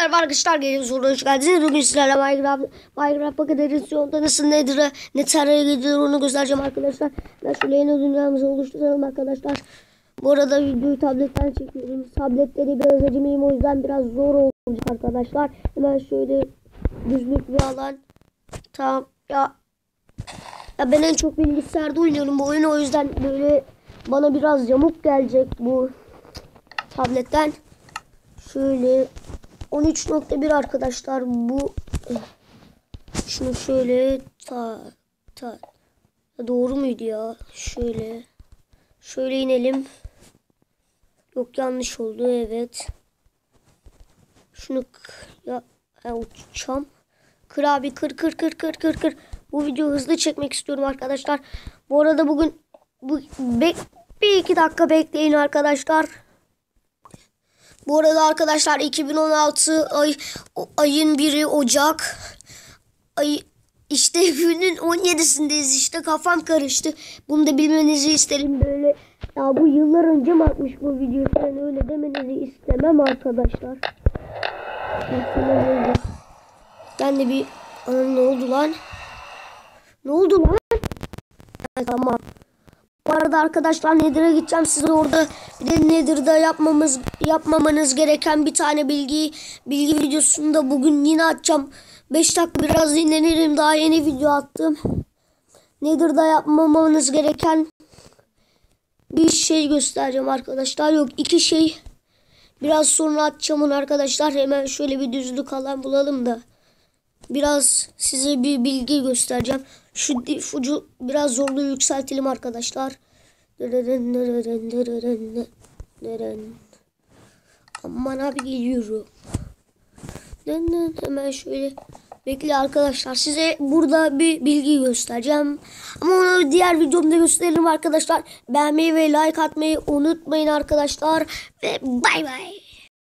Merhaba arkadaşlar gelin soruya hoş geldiniz. Bugün sizlerle Minecraft, Minecraft paket edisyonda nasıl nedir, ne teraya gidiyor onu göstereceğim arkadaşlar. Ben şöyle yeni dünyamızı oluşturalım arkadaşlar. Bu arada videoyu tabletten çekiyorum. Tabletleri biraz acemiyim o yüzden biraz zor olacak arkadaşlar. Hemen şöyle düzlük bir alan. Tamam ya. Ya ben en çok bilgisayarda oynuyorum bu oyunu o yüzden böyle bana biraz yamuk gelecek bu tabletten. Şöyle 13.1 arkadaşlar bu. Şunu şöyle ta ta doğru muydu ya? Şöyle şöyle inelim. Yok yanlış oldu evet. Şunu ya, ya uçacağım. Kır abi kır kır kır kır kır kır. Bu videoyu hızlı çekmek istiyorum arkadaşlar. Bu arada bugün bu bek bir iki dakika bekleyin arkadaşlar bu arada arkadaşlar 2016 ay ayın 1'i Ocak. Ay işte günün 17'sindeyiz. İşte kafam karıştı. Bunu da bilmenizi isterim böyle. Ya bu yıllar önce mi atmış bu videoyu? Ben öyle demenizi istemem arkadaşlar. Ben de bir Ana, ne oldu lan? Ne oldu lan? Tamam. Bu arada arkadaşlar Nether'a gideceğim. Size orada bir de Nether'da yapmamız yapmamanız gereken bir tane bilgi bilgi videosunu da bugün yine atacağım. 5 dakika biraz dinlenirim. Daha yeni video attım. Nether'da yapmamanız gereken bir şey göstereceğim arkadaşlar. Yok iki şey. Biraz sonra atacağım onu arkadaşlar. Hemen şöyle bir düzlük alan bulalım da. Biraz size bir bilgi göstereceğim. Şu difucu biraz zorluğu yükseltelim arkadaşlar. Aman abi geliyorum. Hemen şöyle bekle arkadaşlar. Size burada bir bilgi göstereceğim. Ama onu diğer videomda gösteririm arkadaşlar. Beğenmeyi ve like atmayı unutmayın arkadaşlar. Ve bay bay.